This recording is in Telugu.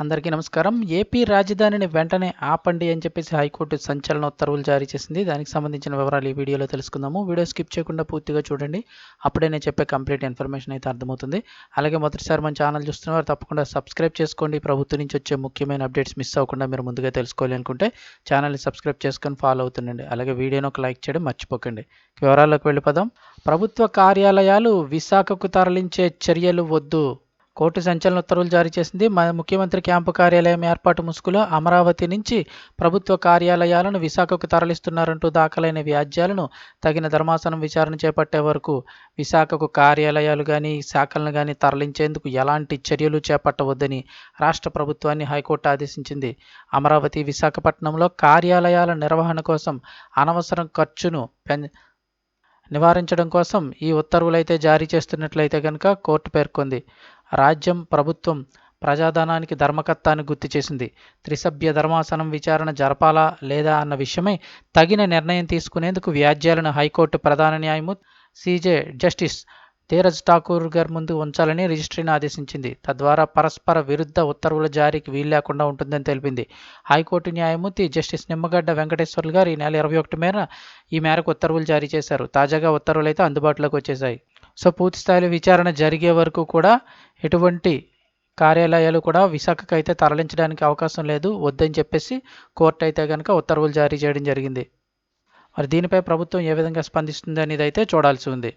అందరికీ నమస్కారం. ఏపీ రాజధానిని వెంటనే ఆపండి అని చెప్పేసి హైకోర్టు సంచలన ఉత్తర్వులు జారీ చేసింది. దానికి సంబంధించిన వివరాలు ఈ వీడియోలో తెలుసుకుందాము. వీడియో స్కిప్ చేయకుండా పూర్తిగా చూడండి. అప్పుడే నేను చెప్పే కంప్లీట్ ఇన్ఫర్మేషన్ అయితే అర్థమవుతుంది. అలాగే మొదటిసారి మన ఛానల్ చూస్తున్నవారు తప్పకుండా సబ్స్క్రైబ్ చేసుకోండి. ప్రభుత్వం నుంచి వచ్చే ముఖ్యమైన అప్డేట్స్ మిస్ అవ్వకుండా మీరు ముందుగా తెలుసుకోవాలి అనుకుంటే ఛానల్ని సబ్స్క్రైబ్ చేసుకొని ఫాలో అవుతుండండి. అలాగే వీడియోని ఒక లైక్ చేయడం మర్చిపోకండి. వివరాల్లోకి వెళ్ళిపోదాం. ప్రభుత్వ కార్యాలయాలు విశాఖకు తరలించే చర్యలు వద్దు. కోర్టు సంచలన ఉత్తర్వులు జారీ చేసింది. ముఖ్యమంత్రి క్యాంపు కార్యాలయం ఏర్పాటు ముసుగులో అమరావతి నుంచి ప్రభుత్వ కార్యాలయాలను విశాఖకు తరలిస్తున్నారంటూ దాఖలైన వ్యాజ్యాలను తగిన ధర్మాసనం విచారణ చేపట్టే వరకు విశాఖకు కార్యాలయాలు కానీ శాఖలను కానీ తరలించేందుకు ఎలాంటి చర్యలు చేపట్టవద్దని రాష్ట్ర ప్రభుత్వాన్ని హైకోర్టు ఆదేశించింది. అమరావతి విశాఖపట్నంలో కార్యాలయాల నిర్వహణ కోసం అనవసరం ఖర్చును నివారించడం కోసం ఈ ఉత్తర్వులైతే జారీ చేస్తున్నట్లయితే కనుక కోర్టు పేర్కొంది. రాజ్యం ప్రభుత్వం ప్రజాధనానికి ధర్మకర్త అని గుర్తు చేసింది. త్రిసభ్య ధర్మాసనం విచారణ జరపాలా లేదా అన్న విషయమై తగిన నిర్ణయం తీసుకునేందుకు వ్యాజ్యాలను హైకోర్టు ప్రధాన న్యాయమూర్తి సీజే జస్టిస్ ధీరజ్ ఠాకూర్ గారి ముందు ఉంచాలని రిజిస్ట్రీని ఆదేశించింది. తద్వారా పరస్పర విరుద్ధ ఉత్తర్వుల జారీకి వీల్లేకుండా ఉంటుందని తెలిపింది. హైకోర్టు న్యాయమూర్తి జస్టిస్ నిమ్మగడ్డ వెంకటేశ్వర్లు గారు ఈ నెల ఇరవై ఒకటి మేర ఈ మేరకు ఉత్తర్వులు జారీ చేశారు. తాజాగా ఉత్తర్వులు అయితే అందుబాటులోకి వచ్చేసాయి సో పూర్తి స్థాయిలో విచారణ జరిగే వరకు కూడా ఎటువంటి కార్యాలయాలు కూడా విశాఖకు అయితే తరలించడానికి అవకాశం లేదు వద్దని చెప్పేసి కోర్టు అయితే కనుక ఉత్తర్వులు జారీ చేయడం జరిగింది. మరి దీనిపై ప్రభుత్వం ఏ విధంగా స్పందిస్తుంది అనేది అయితే చూడాల్సి ఉంది.